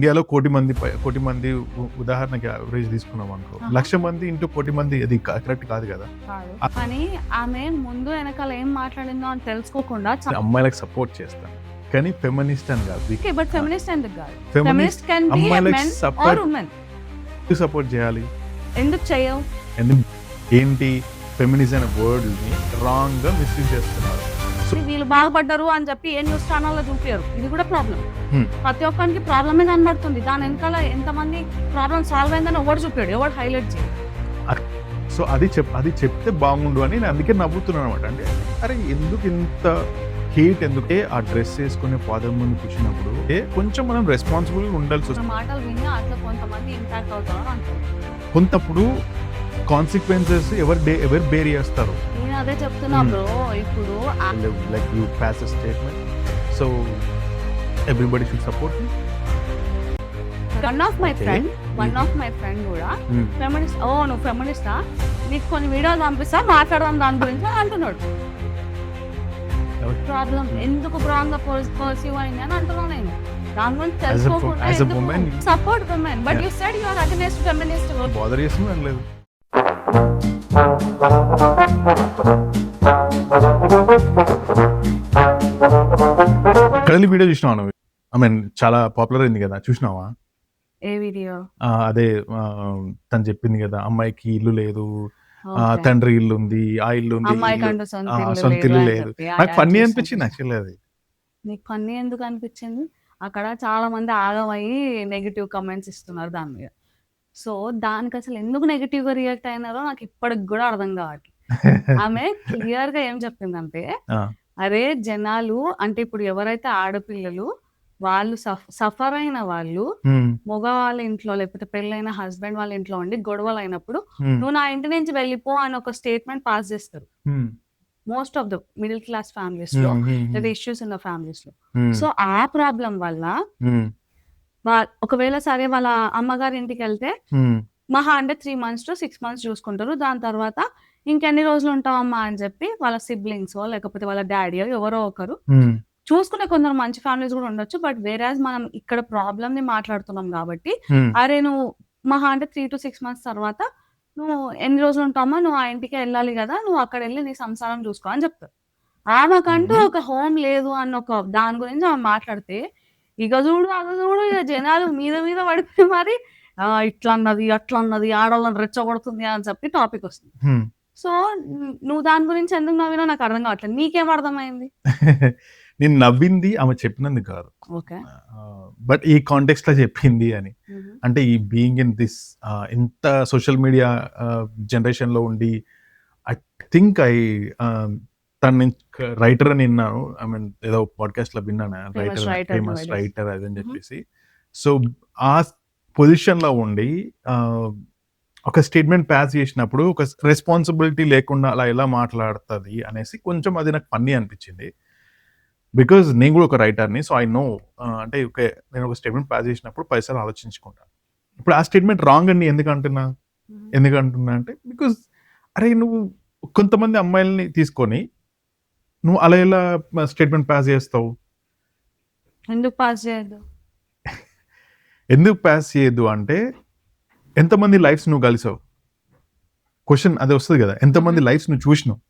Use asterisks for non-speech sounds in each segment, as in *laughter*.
ఇండియాలో కోటి మంది కోటి మంది ఉదాహరణకి యావరేజ్ తీసుకున్నాం అనుకో. లక్ష మంది ఇంటూ కోటి మంది అది కరెక్ట్ కాదు కదా. కానీ ఆమె ముందు వెనకాల ఏం మాట్లాడిందో అని తెలుసుకోకుండా అమ్మాయిలకు సపోర్ట్ చేస్తాను కానీ ఫెమినిస్ట్ అని కాదు. బట్ ఫెమినిస్ట్ ఎందుకు కాదు? Feminist can be men or support women support చేయాలి? ఎందుకు చేయవు? ఏంటి? ఫెమినిజం అనే వర్డ్ని రాంగ్గా మిస్యూజ్ చేస్తున్నారు. వీళ్ళు బాగుపడ్డారు అని చెప్పి ఏ న్యూస్ ఛానల్లో చూపారు ఇది కూడా ప్రాబ్లం. ప్రతి ఒక్కరికి ప్రాబ్లమే కనబడుతుంది. దాని వెనకాల ఎంతమంది ప్రాబ్లం సాల్వ్ అయిందని ఎవరు చూపాడు ఎవరు హైలైట్ చేయడు. సో అది చెప్ అది చెప్తే బాగుండు అని నేను అందుకే నవ్వుతున్నాను అనమాట అంటే అరే ఎందుకు ఇంత హీట్ ఎందుకే ఆ డ్రెస్ వేసుకునే ఫాదర్ ముందు కూర్చున్నప్పుడు ఏ కొంచెం మనం రెస్పాన్సిబుల్ ఉండాల్సి వస్తుంది. మాటలు విని అట్లా కొంతమంది ఇంపాక్ట్ అవుతారు కొంతప్పుడు కాన్సిక్వెన్సెస్ ఎవరు ఎవరు బేర్ చేస్తారు? అదే చెప్తున్నా Hmm. బ్రో ఇప్పుడు ఆ- like you pass statement so everybody should support one of my. Friend one. Of my friend కూడా ఫెమినిస్ట్ ఓ నువ్వు ఫెమినిస్టా నీకు కొన్ని వీడియోలు పంపిస్తా మాట్లాడదాం దాని గురించి అంటున్నాడు. ప్రాబ్లం ఎందుకు రాంగ్గా పర్సీవ్ అయింది అని అంటున్నాను నేను. దాని గురించి తెలుసుకోకుండా support women but. You said you are against feminist bother చేస్తున్నాను లేదు. కడలి వీడియో చూసినావా నువ్వు? ఐ మీన్ చాలా పాపులర్ అయింది కదా చూసినావా? ఏ వీడియో? అదే తను చెప్పింది కదా అమ్మాయికి ఇల్లు లేదు తండ్రి ఇల్లు ఉంది ఆ ఇల్లు ఉంది సొంత ఇల్లు లేదు. నాకు ఫన్నీ. అనిపించింది యాక్చువల్లీ అది. నీకు ఫన్నీ ఎందుకు అనిపించింది? అక్కడ చాలా మంది ఆగమయ్యి నెగిటివ్ కమెంట్స్ ఇస్తున్నారు దాని మీద. సో దానికి అసలు ఎందుకు నెగిటివ్గా రియాక్ట్ అయినారో నాకు ఇప్పటికి కూడా అర్థం కావట్లేదు *laughs* ఆమె క్లియర్గా ఏం చెప్పిందంటే. అరే జనాలు అంటే ఇప్పుడు ఎవరైతే ఆడపిల్లలు వాళ్ళు సఫర్ అయిన వాళ్ళు మగ వాళ్ళ ఇంట్లో లేకపోతే పెళ్ళైన హస్బెండ్ వాళ్ళ ఇంట్లో ఉండి గొడవలు అయినప్పుడు నువ్వు నా ఇంటి నుంచి వెళ్ళిపో అని ఒక స్టేట్మెంట్ పాస్ చేస్తారు. Most of the middle class ఫ్యామిలీస్లో లేదా ఇష్యూస్ ఉన్న ఫ్యామిలీస్లో సో ఆ ప్రాబ్లం వల్ల ఒకవేళ సరే వాళ్ళ అమ్మగారి ఇంటికి వెళ్తే మహా అంటే three months to six months చూసుకుంటారు. దాని తర్వాత ఇంకెన్ని రోజులు ఉంటావమ్మా అని చెప్పి వాళ్ళ సిబ్లింగ్స్ లేకపోతే వాళ్ళ డాడీ ఎవరో ఒకరు చూసుకునే కొందరు మంచి ఫ్యామిలీస్ కూడా ఉండొచ్చు. బట్ వేరాజ్ మనం ఇక్కడ ప్రాబ్లమ్ని మాట్లాడుతున్నాం కాబట్టి అరే నువ్వు మహా అంటే త్రీ టు సిక్స్ మంత్స్ తర్వాత నువ్వు ఎన్ని రోజులు ఉంటామో నువ్వు ఆ ఇంటికి వెళ్ళాలి కదా నువ్వు అక్కడ వెళ్ళి నీ సంసారం చూసుకో అని చెప్తారు. ఆమెకంటూ. ఒక హోమ్ లేదు అన్న ఒక దాని గురించి ఆమె మాట్లాడితే ఇక చూడు అగ చూడు ఇక జనాలు మీద మీద పడిపోయి మరి "ఆ, ఇట్లా అన్నది అట్లా అన్నది ఆడవాళ్ళని రెచ్చగొడుతుంది అని చెప్పి టాపిక్ వస్తుంది. సో నువ్వు దాని గురించి ఎందుకు నవ్వినా నాకు అర్థం కావట్లేదు. నీకేం అర్థమైంది? *laughs* నేను నవ్వింది ఆమె చెప్పినందుకు కాదు. ఓకే. బట్ ఈ కాంటెక్స్ట్లో చెప్పింది అని. అంటే ఈ బీయింగ్ ఇన్ దిస్ ఇంత సోషల్ మీడియా జనరేషన్లో ఉండి ఐ థింక్ ఐ తను రైటర్ అని విన్నాను. ఐ మీన్ ఏదో పాడ్కాస్ట్లో విన్నాను. Writer famous. రైటర్ అదని. చెప్పేసి. సో ఆ పొజిషన్లో ఉండి ఒక స్టేట్మెంట్ పాస్ చేసినప్పుడు ఒక రెస్పాన్సిబిలిటీ లేకుండా అలా ఎలా మాట్లాడుతుంది అనేసి కొంచెం అది నాకు ఫన్నీ అనిపించింది. బికాజ్ నేను కూడా ఒక రైటర్ని సో ఐ నో అంటే ఓకే నేను ఒక స్టేట్మెంట్ పాస్ చేసినప్పుడు పైసలు ఆలోచించుకుంటాను ఇప్పుడు ఆ స్టేట్మెంట్ రాంగ్ అని ఎందుకు అంటున్నా? ఎందుకు అంటున్నా అంటే బికాజ్ అరే నువ్వు కొంతమంది అమ్మాయిల్ని తీసుకొని నువ్వు అలా ఎలా స్టేట్మెంట్ పాస్ చేస్తావు? ఎందుకు పాస్ చేయొద్దు? ఎందుకు పాస్ చేయొద్దు అంటే ఎంతమంది లైఫ్స్ నువ్వు కలిసావు? క్వశ్చన్ అదే వస్తుంది కదా. ఎంతమంది. లైఫ్స్ నువ్వు చూసినావు?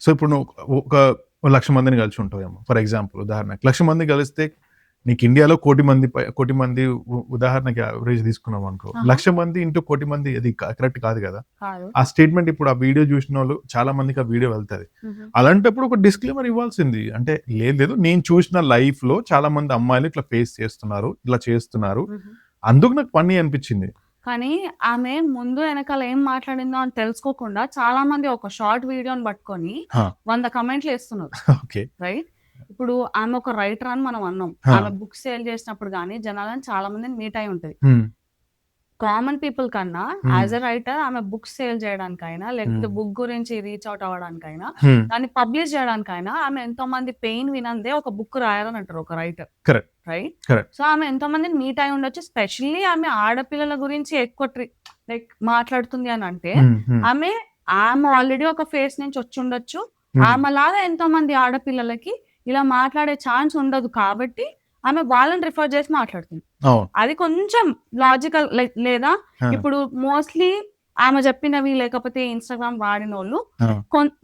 సో ఇప్పుడు నువ్వు ఒక ఒక లక్ష మందిని కలిసి ఉంటావేమో ఫర్ ఎగ్జాంపుల్ ఉదాహరణకి. లక్ష మంది కలిస్తే నీకు ఇండియాలో కోటి మంది కోటి మంది ఉదాహరణకి యావరేజ్ తీసుకున్నాం అనుకో. లక్ష మంది ఇంటూ కోటి మంది అది కరెక్ట్ కాదు కదా. ఆ స్టేట్మెంట్ ఇప్పుడు ఆ వీడియో చూసిన వాళ్ళు చాలా మందికి ఆ వీడియో వెళ్తది. అలాంటప్పుడు ఒక డిస్క్లైమర్ ఇవ్వాల్సింది. అంటే లేదు లేదు నేను చూసిన లైఫ్లో చాలా మంది అమ్మాయిలు ఇట్లా ఫేస్ చేస్తున్నారు ఇట్లా చేస్తున్నారు. అందుకు నాకు పని అనిపించింది. కానీ ఆమె ముందు వెనకాల ఏం మాట్లాడిందో అని తెలుసుకోకుండా చాలా మంది ఒక షార్ట్ వీడియోని పట్టుకొని. వంద కమెంట్లు వేస్తున్నారు. *laughs* ఓకే. రైట్ ఇప్పుడు ఆమె ఒక రైటర్ అని మనం అన్నాం. ఆమె బుక్ సేల్ చేసినప్పుడు కానీ జనాలను చాలా మందిని మీట్ అయి ఉంటది కామన్ పీపుల్ కన్నా. యాజ్ ఎ రైటర్ ఆమె బుక్ సేల్ చేయడానికైనా లేకపోతే. బుక్ గురించి రీచ్ అవుట్ అవ్వడానికైనా దాన్ని పబ్లిష్ చేయడానికైనా ఆమె ఎంతో మంది పెయిన్ వినందే ఒక బుక్ రాయాలని అంటారు ఒక రైటర్. రైట్. సో ఆమె ఎంతో మందిని మీట్ అయి ఉండొచ్చు స్పెషల్లీ ఆమె ఆడపిల్లల గురించి ఎక్కువ లైక్ మాట్లాడుతుంది అని అంటే ఆమె ఆమె ఆల్రెడీ ఒక ఫేస్ నుంచి వచ్చి ఉండొచ్చు హ్మ్. ఆమె లాగా ఎంతో మంది ఆడపిల్లలకి ఇలా మాట్లాడే ఛాన్స్ ఉండదు కాబట్టి ఆమె వాళ్ళని రిఫర్ చేసి మాట్లాడుతుంది. అది కొంచెం లాజికల్ లేదా ఇప్పుడు మోస్ట్లీ ఆమె చెప్పినవి లేకపోతే ఇన్స్టాగ్రామ్ వాడిన వాళ్ళు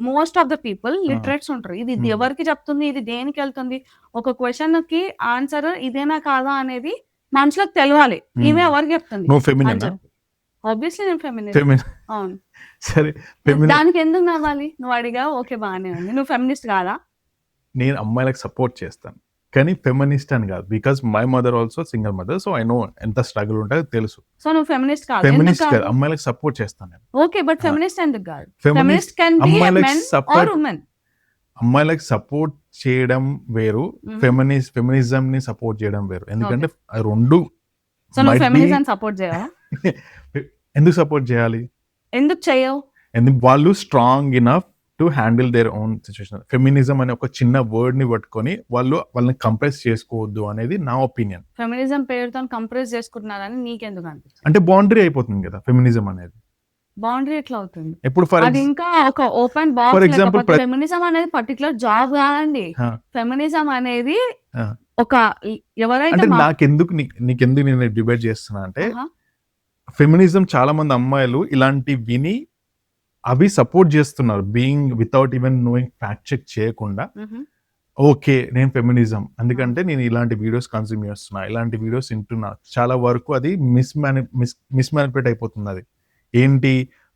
most of the people literates ఉంటారు. ఇది. ఎవరికి చెప్తుంది ఇది దేనికి వెళ్తుంది? ఒక క్వశ్చన్కి ఆన్సర్ ఇదేనా కాదా అనేది మనుషులకు తెలియాలి. ఈమె ఎవరికి చెప్తుంది? ఆబ్వియస్లీ నేను ఫెమినిస్ట్ ఫెమిన్ అవును. సరే దానికి ఎందుకు నవ్వాలి? నువ్వు అడిగా ఓకే బాగానే ఉంది. నువ్వు ఫెమినిస్ట్ కాదా? నేను అమ్మాయిలకు సపోర్ట్ చేస్తాను. కానీ ఫెమినిస్ట్ అని కాదు. Because my mother also single mother so I know ఎంత స్ట్రగుల్ ఉంటుందో తెలుసు. సో నువ్వు ఫెమినిస్ట్ కాదు. ఫెమినిస్ట్ కాదు? అమ్మాయిలకు సపోర్ట్ చేస్తాను నేను. ఓకే బట్ ఫెమినిస్ట్ ఎందుకు కాదు? ఫెమినిస్ట్ కెన్ బి అమ్మాయిలకు మెన్ ఆర్ సపోర్ట్ ఉమెన్ అమ్మాయిలకు సపోర్ట్ చేయడం వేరు. ఫెమినిస్ట్ ఫెమినిజం ని సపోర్ట్ చేయడం వేరు. ఎందుకంటే రెండు సో నువ్వు ఫెమినిజం సపోర్ట్ చేయవా? *laughs* ఎందుకు సపోర్ట్ చేయాలి? ఎందుకు చేయవు? ఎందుకు వాళ్ళు strong enough to handle their own situation feminism అనే ఒక చిన్న వర్డ్ని పట్టుకొని వాళ్ళు వాళ్ళని కంప్రెస్ చేసుకోవద్దు అనేది నా ఒపీనియన్ ఫెమినిజం పేరుతో కంప్రెస్ చేసుకుంటున్నారని నీకెందుకు అనిపిస్తుంది అంటే బౌండరీ అయిపోతుంది కదా ఫెమినిజం అనేది బౌండరీ ఎట్లా అవుతుంది ఇప్పుడు ఫర్ అది ఇంకా ఒక ఓపెన్ బాక్స్ లేకపోతే ప్ర- ఫెమినిజం అనేది పర్టికులర్ జాబ్ కాదండి. ఫెమినిజం అనేది. ఒక ఎవరైతే నాకెందుకు నీకెందుకు నేను డిబేట్ చేస్తున్నా అంటే. ఫెమినిజం చాలా మంది అమ్మాయిలు ఇలాంటి విని అవి సపోర్ట్ చేస్తున్నారు being without even knowing fact check చేయకుండా. ఓకే నేను ఫెమినిజం ఎందుకంటే నేను ఇలాంటి వీడియోస్ కన్స్యూమ్ చేస్తున్నా ఇలాంటి వీడియోస్ వింటున్నా చాలా వరకు అది మిస్ మేని మిస్ మిస్మానిపులేట్ అయిపోతుంది అది. ఏంటి?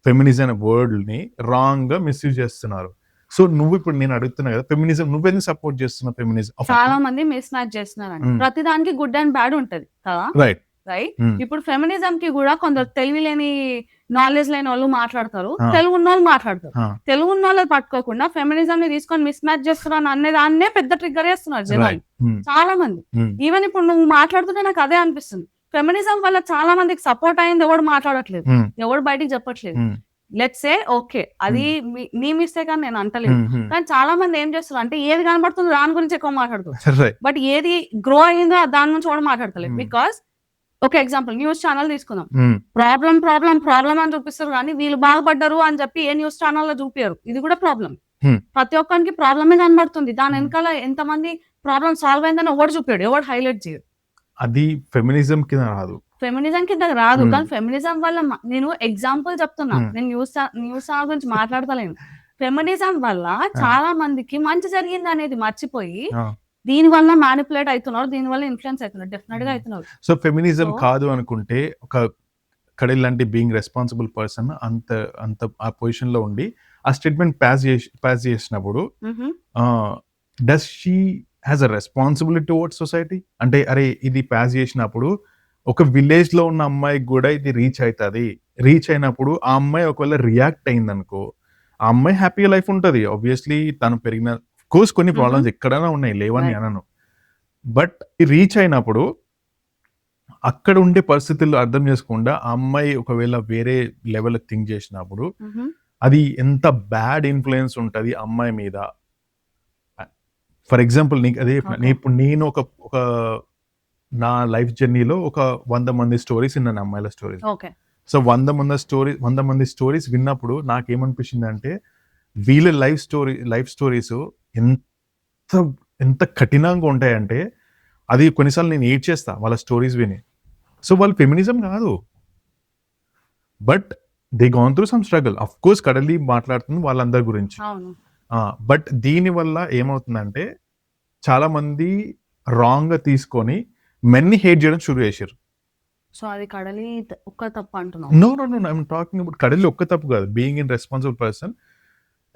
ఫెమినిజం అనే వర్డ్ని రాంగ్గా మిస్యూజ్ చేస్తున్నారు. సో నువ్వు ఇప్పుడు నేను అడుగుతున్నా కదా ఫెమినిజం నువ్వెందుకు సపోర్ట్ చేస్తున్నావు ఫెమినిజం చాలా మంది మిస్ మ్యాచ్ చేస్తున్నారండి. మ్. ప్రతి దానికి గుడ్ అండ్ బ్యాడ్ ఉంటది కదా? Right right? ఇప్పుడు ఫెమినిజం కి కూడా కొందరు తెలివి లేని నాలెడ్జ్ లేని వాళ్ళు మాట్లాడతారు. తెలుగు ఉన్న వాళ్ళు మాట్లాడతారు. తెలుగు ఉన్న వాళ్ళు పట్టుకోకుండా ఫెమినిజం ని తీసుకొని మిస్ మ్యాచ్ చేస్తున్నాను అనే దాన్నే పెద్ద ట్రిగ్గర్ చేస్తున్నారు జనాలు. చాలా మంది ఈవెన్ ఇప్పుడు నువ్వు మాట్లాడుతుంటే నాకు అదే అనిపిస్తుంది. ఫెమినిజం వల్ల చాలా మందికి సపోర్ట్ అయింది ఎవడు మాట్లాడట్లేదు. ఎవడు బయటికి చెప్పట్లేదు. లెట్స్ సే ఓకే అది మీ- నీ మిస్టేక్ అని నేను అంటలేదు. కానీ చాలా మంది ఏం చేస్తున్నారు అంటే ఏది కనబడుతుందో దాని గురించి ఎక్కువ మాట్లాడుతారు. *laughs* రైట్ బట్ ఏది గ్రో అయిందో దాని నుంచి కూడా మాట్లాడతలేదు. బికాస్ ఒక ఎగ్జాంపుల్. న్యూస్ ఛానల్ తీసుకుందాం. ప్రాబ్లం ప్రాబ్లం ప్రాబ్లం అని చూపిస్తారు కానీ వీళ్ళు బాగుపడ్డారు అని చెప్పి ఏ న్యూస్ ఛానల్లో చూపించారు ఇది కూడా ప్రాబ్లం. ప్రతి ఒక్కరికి ప్రాబ్లమే కనబడుతుంది. దాని. వెనకాల ఎంతమంది ప్రాబ్లం సాల్వ్ అయిందని ఎవడు చూపాడు ఎవడు హైలైట్ చేయడు. అది ఫెమినిజం కింద రాదు. ఫెమినిజం కింద రాదు. కానీ ఫెమినిజం వల్ల నేను ఎగ్జాంపుల్ చెప్తున్నా. నేను న్యూస్ న్యూస్ ఛానల్ గురించి *laughs* మాట్లాడతలేను. ఫెమినిజం వల్ల చాలా మందికి మంచి జరిగింది అనేది మర్చిపోయి. దీని వల్ల మ్యానిపులేట్ అవుతున్నారు దీని వల్ల ఇన్ఫ్లుయెన్స్ అవుతున్నారు డెఫినెట్గా Hmm. అవుతున్నారు. సో ఫెమినిజం కాదు అనుకుంటే ఒక కడిల్ లాంటి బీయింగ్ రెస్పాన్సిబుల్ పర్సన్ అంత అంత ఆ పొజిషన్లో ఉండి ఆ స్టేట్మెంట్ పాస్ చేసి పాస్ చేసినప్పుడు does she has a responsibility towards society అంటే అరే ఇది పాస్ చేసినప్పుడు ఒక విలేజ్లో ఉన్న అమ్మాయికి కూడా ఇది రీచ్ అవుతుంది. రీచ్ అయినప్పుడు ఆ అమ్మాయి ఒకవేళ రియాక్ట్ అయింది అనుకో ఆ అమ్మాయి హ్యాపీ లైఫ్ ఉంటుంది. ఆబ్వియస్లీ తను పెరిగిన కోర్స్ కొన్ని ప్రాబ్లమ్స్ ఎక్కడైనా ఉన్నాయి. లేవని. అనను. బట్ రీచ్ అయినప్పుడు అక్కడ ఉండే పరిస్థితులు అర్థం చేసుకుండా ఆ అమ్మాయి ఒకవేళ వేరే లెవెల్ థింక్ చేసినప్పుడు అది ఎంత బ్యాడ్ ఇన్ఫ్లుయెన్స్ ఉంటుంది అమ్మాయి మీద. ఫర్ ఎగ్జాంపుల్ నీకు అదే ఇప్పుడు నేను ఒక ఒక నా లైఫ్ జర్నీలో ఒక వంద మంది స్టోరీస్ విన్నాను అమ్మాయిల స్టోరీస్ సో వంద మంది స్టోరీ వంద మంది స్టోరీస్ విన్నప్పుడు నాకేమనిపించింది అంటే వీళ్ళ లైఫ్ స్టోరీ లైఫ్ స్టోరీస్ ఎంత ఎంత కఠినంగా ఉంటాయంటే అది కొన్నిసార్లు నేను ఏడ్ చేస్తా వాళ్ళ స్టోరీస్ విని. సో వాళ్ళు ఫెమినిజం కాదు. But they gone through some struggle. Of course Kadali మాట్లాడుతుంది వాళ్ళందరి గురించి. బట్ దీని వల్ల ఏమవుతుందంటే చాలా మంది రాంగ్గా తీసుకొని మెన్ని హేట్ చేయడం షురు చేశారు సో అది కడలి ఒక్క తప్పు అంటున్నావు. No no no I'm talking about Kadali ఒక్క తప్పు కాదు. Being in responsible person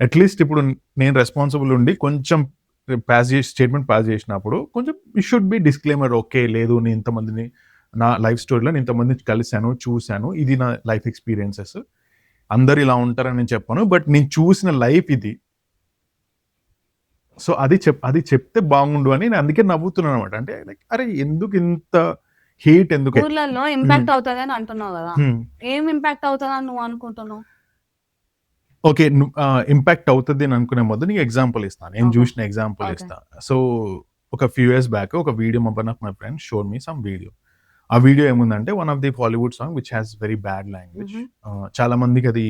at least ఇప్పుడు నేను రెస్పాన్సిబుల్ ఉండి కొంచెం పాస్ చేసి స్టేట్మెంట్ పాస్ చేసినప్పుడు కొంచెం ఈ షుడ్ బి డిస్క్లైమర్ ఓకే లేదు నేను ఇంతమందిని నా లైఫ్ స్టోరీలో నేను ఇంతమందిని కలిశాను చూశాను ఇది నా లైఫ్ ఎక్స్పీరియన్సెస్ అందరు ఇలా ఉంటారని నేను చెప్పాను బట్ నేను చూసిన లైఫ్ ఇది. సో అది చెప్ అది చెప్తే బాగుండు అని నేను అందుకే నవ్వుతున్నాను అనమాట అంటే like, అరే ఎందుకు ఇంత హేట్ ఎందుకు? ఊర్లలో ఇంపాక్ట్ అవుతుంది అని అంటున్నావు కదా. Hmm. ఏం ఇంపాక్ట్ అవుతుంది అని నువ్వు అనుకుంటున్నావు? ఓకే ఇంపాక్ట్ అవుతుంది అని అనుకునే ముందు నీకు ఎగ్జాంపుల్ ఇస్తాను నేను. చూసిన ఎగ్జాంపుల్. ఇస్తాను సో ఒక ఫ్యూ ఇయర్స్ బ్యాక్ ఒక video one of my friends showed me some video ఆ వీడియో ఏముందంటే one of the Bollywood song which has very bad language. చాలా మందికి అది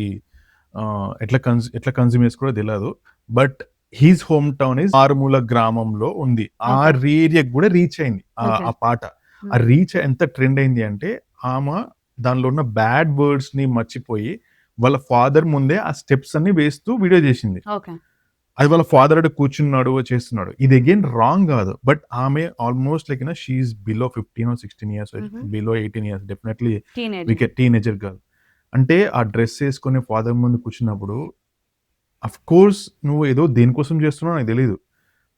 ఎట్లా కన్స్ ఎట్లా కన్జ్యూమ్ చేసుకోవడం తెలియదు but his home town is ఆరుమూల గ్రామంలో ఉంది ఆ. ఏరియాకి కూడా రీచ్ అయింది. ఆ పాట ఆ రీచ్ ఎంత ట్రెండ్ అయింది అంటే ఆమె దానిలో ఉన్న బ్యాడ్ వర్డ్స్ని మర్చిపోయి వాళ్ళ ఫాదర్ ముందే ఆ స్టెప్స్ అన్ని వేస్తూ వీడియో చేసింది. అది వాళ్ళ ఫాదర్ అటు కూర్చున్నాడు చేస్తున్నాడు. ఇది అగైన్ రాంగ్ కాదు. బట్ ఆమె almost like she below fifteen sixteen years. Below eighteen years definitely teenager girl అంటే ఆ డ్రెస్ వేసుకొని ఫాదర్ ముందు కూర్చున్నప్పుడు అఫ్ కోర్స్ నువ్వు ఏదో దేనికోసం చేస్తున్నావు నాకు తెలియదు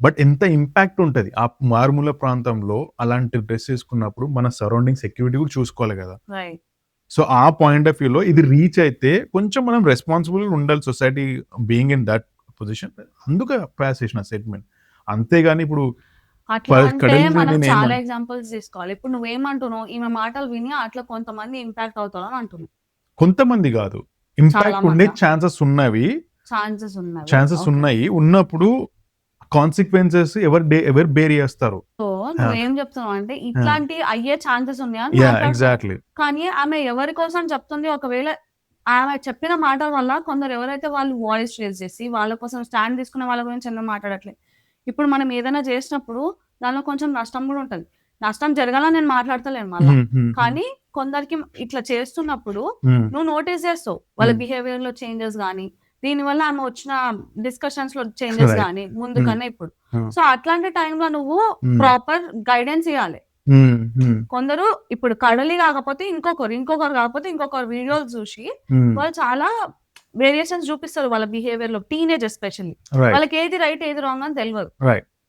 బట్ ఎంత ఇంపాక్ట్ ఉంటుంది. ఆ మారుమూల ప్రాంతంలో అలాంటి డ్రెస్ వేసుకున్నప్పుడు మన సరౌండింగ్ సెక్యూరిటీ కూడా చూసుకోవాలి కదా. సో ఆ పాయింట్ ఆఫ్ వ్యూలో ఇది రీచ్ అయితే కొంచెం మనం రెస్పాన్సిబుల్ ఉండాలి society being in that position అందుకే పాస్ చేసిన స్టేట్మెంట్ అంతేగాని ఇప్పుడు చాలా ఎగ్జాంపుల్స్ తీసుకోవాలి. ఇప్పుడు నువ్వేమంటున్నావు ఈమె మాటలు విని అట్లా కొంతమంది ఇంపాక్ట్ అవుతారని అంటున్నావు. కొంతమంది కాదు. ఇంపాక్ట్ ఉండే? ఛాన్సెస్ ఉన్నవి. ఛాన్సెస్ ఉన్నాయి ఛాన్సెస్. ఉన్నాయి. ఉన్నప్పుడు కాన్సిక్వెన్సెస్ ఎవరు ఎవరు బేర్ చేస్తారు? సో నువ్వేం చెప్తున్నావు అంటే ఇట్లాంటి అయ్యే ఛాన్సెస్ ఉన్నాయని యా మాట్లాడుతున్నావు. ఎగ్జాక్ట్లీ కానీ ఆమె ఎవరి కోసం చెప్తుంది? ఒకవేళ ఆమె చెప్పిన మాటల వల్ల కొందరు ఎవరైతే వాళ్ళు వాయిస్ రేజ్ చేసి వాళ్ళ కోసం స్టాండ్ తీసుకున్న వాళ్ళ గురించి ఎన్నో మాట్లాడట్లేదు ఇప్పుడు మనం ఏదైనా చేసినప్పుడు దానిలో కొంచెం నష్టం కూడా ఉంటుంది. నష్టం జరగాలని నేను మాట్లాడతలేను మళ్ళీ. కానీ కొందరికి ఇట్లా చేస్తున్నప్పుడు నువ్వు నోటీస్ చేస్తావు. వాళ్ళ. బిహేవియర్లో చేంజెస్ కానీ దీని వల్ల ఆమె వచ్చిన డిస్కషన్స్లో చేంజెస్. కానీ ముందు కన్నా ఇప్పుడు. Hmm. సో అట్లాంటి టైంలో నువ్వు ప్రాపర్ గైడెన్స్ ఇవ్వాలి కొందరు ఇప్పుడు కడలి కాకపోతే ఇంకొకరు ఇంకొకరు కాకపోతే ఇంకొకరు వీడియోలు చూసి వాళ్ళు చాలా వేరియేషన్స్ చూపిస్తారు వాళ్ళ బిహేవియర్లో టీనేజ్ ఎస్పెషల్లీ వాళ్ళకి ఏది రైట్ ఏది రాంగ్ అని తెలియదు.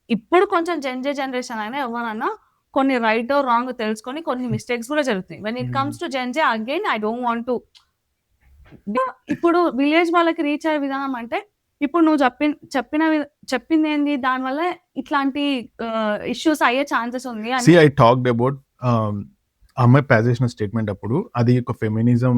ఇప్పుడు కొంచెం జెన్జే జనరేషన్ అయినా ఎవరన్నా కొన్ని రైట్ రాంగ్ తెలుసుకొని కొన్ని మిస్టేక్స్ కూడా జరుగుతాయి. When it Hmm. Comes to Gen Z again I don't want to ఇప్పుడు విలేజ్ వాళ్ళకి రీచ్ అయ్యే విధానం అంటే ఇప్పుడు నువ్వు చెప్పిన చెప్పిన చెప్పింది ఏంది దానివల్ల ఇట్లాంటి ఇష్యూస్ అయ్యే ఛాన్సెస్ ఉంది సి ఐ టాక్డ్ అబౌట్ అమ్మాయి పాస్ చేసిన స్టేట్మెంట్ అప్పుడు అది ఒక ఫెమినిజం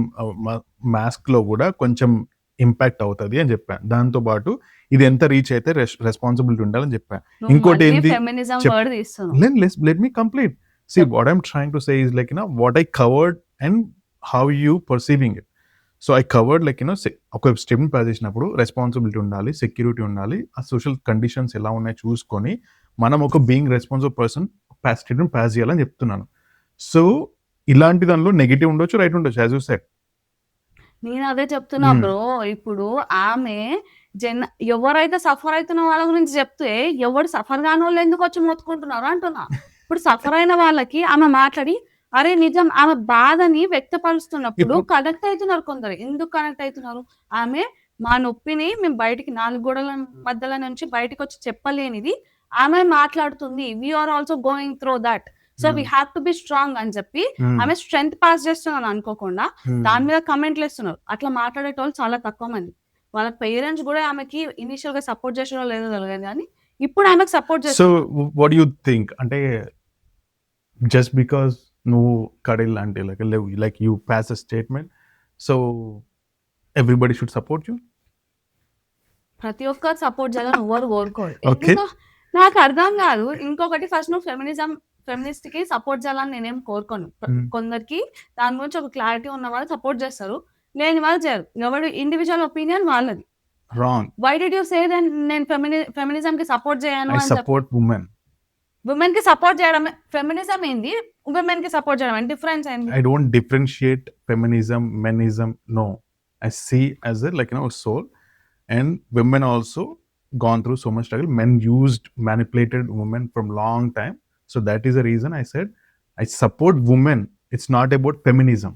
మాస్క్లో కూడా కొంచెం ఇంపాక్ట్ అవుతుంది అని చెప్పాను దాంతో పాటు ఇది ఎంత రీచ్ అయితే రెస్పాన్సిబిలిటీ ఉండాలని చెప్పాను ఇంకోటి ఏంది? ఫెమినిజం చెప్- వర్డ్ తీస్తున్నావు. let let's let me complete. See what i'm trying to say is like you know what so I covered like you know ఒక స్టెప్ని పాస్ చేసినప్పుడు రెస్పాన్సిబిలిటీ ఉండాలి సెక్యూరిటీ ఉండాలి ఆ సోషల్ కండిషన్స్ ఎలా ఉన్నాయో చూసుకొని మనం ఒక being responsible person statement pass చేయాలని చెప్తున్నాను. సో ఇలాంటి దానిలో నెగిటివ్ ఉండొచ్చు రైట్ ఉండొచ్చు యాజ్ యూ సెట్ నేను అదే చెప్తున్నా Hmm. బ్రో ఇప్పుడు ఆమె జన్ ఎవరైతే సఫర్ అవుతున్న వాళ్ళ గురించి చెప్తే ఎవరు సఫర్ కాని వాళ్ళు ఎందుకు వచ్చి మొత్తుకుంటున్నారు అంటున్నా. ఇప్పుడు సఫర్ అయిన వాళ్ళకి ఆమె మాట్లాడి అరే నిజం. ఆమె బాధని వ్యక్తపరుస్తున్నప్పుడు కనెక్ట్ అవుతున్నారు కొందరు. ఎందుకు కనెక్ట్ అవుతున్నారు? ఆమె మా నొప్పిని మేము బయటికి నాలుగు గోడల మధ్యలో నుంచి బయటికి వచ్చి చెప్పలేనిది. ఆమె మాట్లాడుతుంది. We are also going through that so we have to be strong అని చెప్పి ఆమె స్ట్రెంగ్త్ పాస్ చేస్తున్నాను అనుకోకుండా దాని మీద కమెంట్లు ఇస్తున్నారు అట్లా మాట్లాడేటోళ్ళు చాలా తక్కువ మంది. వాళ్ళ పేరెంట్స్ కూడా ఆమెకి ఇనిషియల్గా సపోర్ట్ చేసారో లేదో తెలియదు కానీ ఇప్పుడు ఆమెకు సపోర్ట్ సో చేస్తారు వాట్ యూ థింక్ అంటే జస్ట్ బికాస్ నువ్వు కడిల్ అంటే like like you pass a statement so everybody should support you ప్రతి ఒక్కరు సపోర్ట్ చేయాలని ఎవరు కోరుకోరు. ఎందుకో నాకు అర్థం కాదు. ఇంకొకటి ఫస్ట్ నువ్వు ఫెమినిజం ఫెమినిస్ట్కి సపోర్ట్ చేయాలని నేనేం కోరుకోను. Hmm. కొందరికి దాని గురించి ఒక క్లారిటీ ఉన్న వాళ్ళు సపోర్ట్ చేస్తారు. లేని వాళ్ళు చేయరు. ఎవరు ఇండివిజువల్ ఒపీనియన్ వాళ్ళది. Wrong why did you say then నేను ఫెమిని ఫెమినిజం కి సపోర్ట్ చేయను సపోర్ట్ ఉమెన్ ఉమెన్కి సపోర్ట్ చేయడం ఫెమినిజం ఏంది ఉమెన్కి సపోర్ట్ చేయడం డిఫరెన్స్ ఏంది I don't differentiate feminism, menism. No, I see as a like you know a soul, and women also gone through so much struggle. Men used manipulated women from long time, so that is the reason I said I support women. It's not about feminism.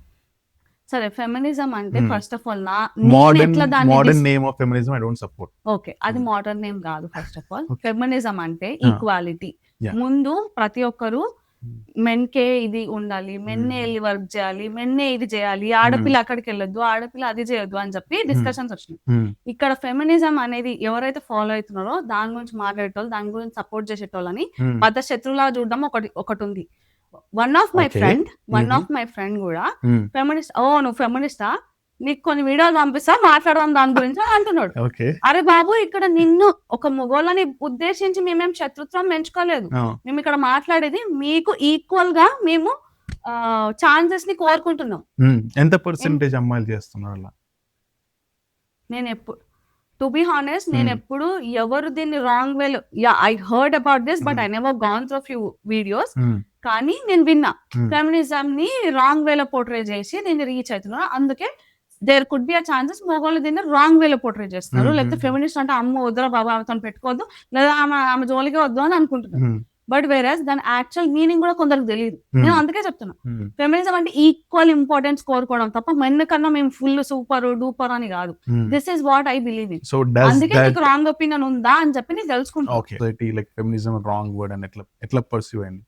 సరే feminism అంటే Hmm. First of all నా దాన్ని modern name of feminism I don't support. ఓకే అది Hmm. Modern name కాదు first of all. Feminism అంటే Ah. Equality. ముందు ప్రతి ఒక్కరు Hmm. మెన్కే ఇది ఉండాలి మెన్నే Hmm. వెళ్ళి వర్క్ చేయాలి మెన్నే ఇది చేయాలి ఆడపిల్ల అక్కడికి వెళ్ళొద్దు ఆడపిల్ల అది చేయొద్దు అని చెప్పి డిస్కషన్స్ వచ్చినాయి Hmm. ఇక్కడ ఫెమినిజం అనేది ఎవరైతే ఫాలో అవుతున్నారో దాని గురించి మాట్లాడేటోళ్ళు దాని గురించి సపోర్ట్ చేసేటోళ్ళని Hmm. మత శత్రువులా చూడడం ఒకటి ఒకటి ఉంది one of my. Friend one. Of my friend కూడా Hmm. ఫెమినిస్ట్ ఓ నువ్వు ఫెమినిస్టా నీకు కొన్ని వీడియోలు పంపిస్తా మాట్లాడదాం దాని గురించి అని అంటున్నాడు. అరే బాబు ఇక్కడ నిన్ను ఒక మొగోళ్ళని ఉద్దేశించి మేమేం శత్రుత్వం పెంచుకోలేదు. మేము ఇక్కడ మాట్లాడేది మీకు ఈక్వల్గా మేము ఛాన్సెస్ని కోరుకుంటున్నాం. ఎంత పర్సెంటేజ్ అమ్మాయిలు చేస్తున్నారు అలా నేను ఎప్పుడు టు బి హానెస్ట్ నేను. ఎప్పుడు ఎవరు దీన్ని రాంగ్ వేలో yeah I heard about this but. I never gone through few videos. కానీ నేను విన్నా. ఫెమినిజం ని రాంగ్ వేలో పోర్ట్రే చేసి దీన్ని రీచ్ అవుతున్నారు అందుకే there could be a chances మగవాళ్ళు దీన్ని రాంగ్ వేలో పోర్ట్రే చేస్తున్నారు. లేకపోతే ఫెమినిస్ట్ అంటే అమ్మ వద్దురా బాబా ఆమెతో పెట్టుకోవద్దు లేదా ఆమె ఆమె జోలికి వద్దు అని అనుకుంటున్నారు. బట్ వేరేస్ దాని యాక్చువల్ మీనింగ్ కూడా కొందరికి తెలియదు. నేను అందుకే చెప్తున్నా. ఫెమినిజం అంటే ఈక్వల్ ఇంపార్టెన్స్ కోరుకోవడం తప్ప మెన్ కన్నా మేము ఫుల్ సూపర్ డూపర్ అని కాదు. This is what I believe in అందుకే నీకు రాంగ్ ఒపీనియన్ ఉందా అని చెప్పి నేను తెలుసుకుంటా okay society like feminism wrong word అని ఎట్లా ఎట్లా పర్సీవ్ అయింది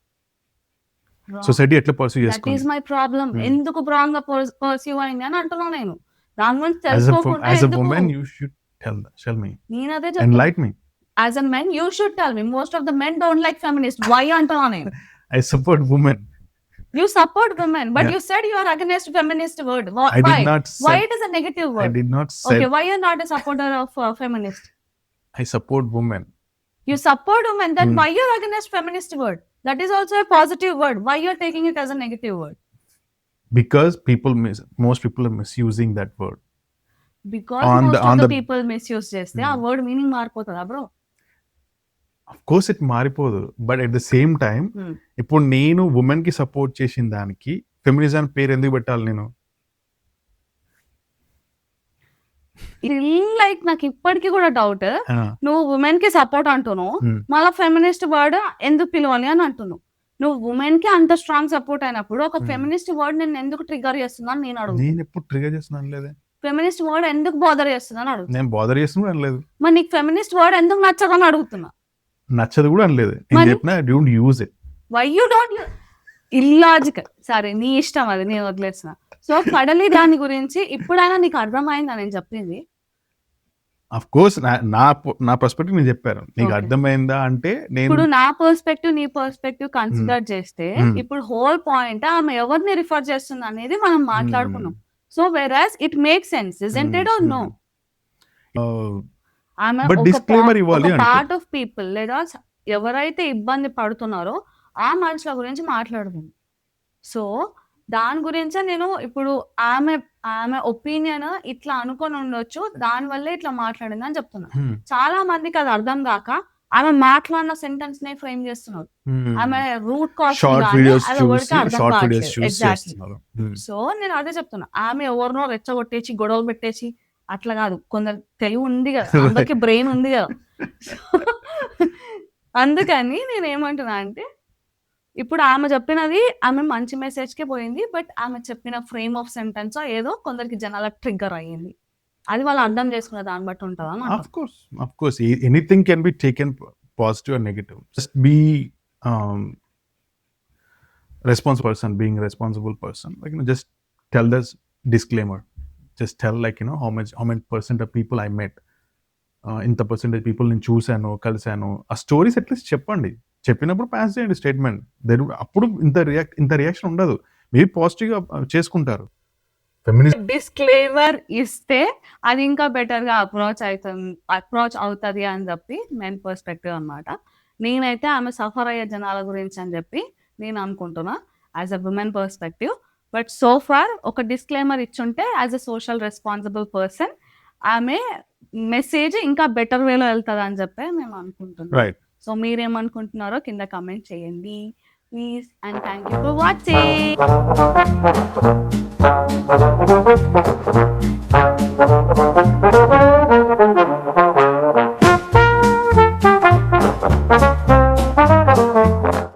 సొసైటీ ఎట్లా పర్సీవ్ దట్ ఈస్ చేసుకుంది మై ప్రాబ్లం Hmm. ఎందుకు రాంగ్ గా పర్సీవ్ అయింది అని అంటున్నా నేను దాని గురించి యాజ్ అ తెలుసుకోకుండా యాజ్ అ ఎందుకు? Women you should tell tell me నేను అదే అండ్ చెప్తున్నా light me as a men you should tell me most of the men don't like feminist why అంటున్నా నేను *laughs* I support women you support women but Yeah. You said you are against feminist word I why did not why it is a negative I word did not okay said why are not a supporter of feminist I support women you support women, then Hmm. why you're against feminist word? That is also a positive word. Why you're taking it as a negative word? because people miss most people are misusing that word Because On most the- of on the, the- people misuse చేస్తే ఆ Hmm. Word meaning మారిపోతుందా bro of course it మారిపోదు but at the same time Hmm. ఇప్పుడు నేను ఉమెన్కి support చేసిన దానికి feminism పేరు ఎందుకు పెట్టాలి నేను లైక్ నాకు ఇప్పటికీ కూడా డౌట్ నువ్వు ఉమెన్కి సపోర్ట్ అంటున్నావు. మళ్ళీ ఫెమినిస్ట్ వర్డ్ ఎందుకు పిలవాలి అని అంటున్నావు. నువ్వు ఉమెన్కి అంత స్ట్రాంగ్ సపోర్ట్ అయినప్పుడు ఒక. ఫెమినిస్ట్ వర్డ్ నేను ఎందుకు ట్రిగర్ చేస్తుందని నేను అడుగు నేను ఎప్పుడు ట్రిగర్ చేస్తున్నాను లేదే. ఫెమినిస్ట్ వర్డ్ ఎందుకు బోదర్ చేస్తుందని అడుగు నేను బాదర్ చేస్తున్నా అనలేదు మరి నీకు ఫెమినిస్ట్ వర్డ్ ఎందుకు నచ్చదని అడుగుతున్నా? నచ్చదు కూడా అనలేదు నేను? చెప్పిన don't use it why you don't illogical. సరే నీ ఇష్టం అది నేను వదిలేసిన సో కడలి దాని గురించి ఇప్పుడైనా నీకు అర్థమైందా నేను చెప్పింది? అఫ్ కోర్స్ నా నా పర్స్పెక్టివ్ నేను చెప్పాను. నీకు. అర్థమైందా అంటే నేను ఇప్పుడు నా పర్స్పెక్టివ్ నీ పర్స్పెక్టివ్ కన్సిడర్ చేస్తే Hmm. ఇప్పుడు హోల్ పాయింట్ ఆమె ఎవరిని రిఫర్ చేస్తుంది అనేది మనం మాట్లాడుకున్నాం. So whereas it make sense isn't it or no ఆమె. పార్ట్ ఆఫ్ పీపుల్ లేదా ఎవరైతే ఇబ్బంది పడుతున్నారో ఆ మనుషుల గురించి మాట్లాడుతుంది. సో దాని గురించే నేను ఇప్పుడు ఆమె ఆమె ఒపీనియన్ ఇట్లా అనుకొని ఉండొచ్చు దాని వల్లే ఇట్లా మాట్లాడింది అని చెప్తున్నా. చాలా మందికి అది అర్థం కాక ఆమె మాట్లాడిన సెంటెన్స్ నే ఫ్రేమ్ చేస్తున్నారు. ఆమె రూట్ ఎగ్జాక్ట్లీ Hmm. సో నేను అదే చెప్తున్నా. ఆమె ఎవరినో రెచ్చగొట్టేసి గొడవలు పెట్టేసి అట్లా కాదు. కొందరు తెలివి ఉంది కదా అందరికి *laughs* బ్రెయిన్ ఉంది కదా. *laughs* అందుకని నేను ఏమంటున్నా అంటే ఇప్పుడు ఆమె చెప్పినది ఆమె మంచి మెసేజ్కి పోయింది బట్ ఆమె చెప్పిన ఫ్రేమ్ ఆఫ్ సెంటెన్స్ ఏదో కొందరికి జనాల ట్రిగ్గర్ అయ్యింది. అది వాళ్ళు అర్థం చేసుకున్న దాన్ని బట్టి ఉంటుంది of course anything can be taken positive or negative just be response person being responsible person like you just tell this disclaimer just tell like you know how much how men percent of people I met ఇంత percentage people నేను చూశాను కలిశాను. ఆ stories at least చెప్పండి. చెప్పినప్పుడు pass చేయండి statement then అప్పుడు ఇంత రియాక్ట్ ఇంత రియాక్షన్ ఉండదు. మీరు పాజిటివ్గా చేసుకుంటారు. డిస్క్లైమర్ ఇస్తే అది ఇంకా బెటర్గా అప్రోచ్ అవుతుంది అప్రోచ్ అవుతుంది అని చెప్పి మెయిన్ పర్స్పెక్టివ్ అన్నమాట. నేనైతే ఆమె సఫర్ అయ్యే జనాల గురించి అని చెప్పి నేను అనుకుంటున్నా as a women perspective but so far ఒక డిస్క్లైమర్ ఇచ్చుంటే as a social responsible person ఆమె మెసేజ్ ఇంకా బెటర్ వేలో వెళ్తుంది అని చెప్పి మేము అనుకుంటున్నాం. రైట్ సో మీరేమనుకుంటున్నారో కింద కమెంట్ చేయండి. Please and thank you for watching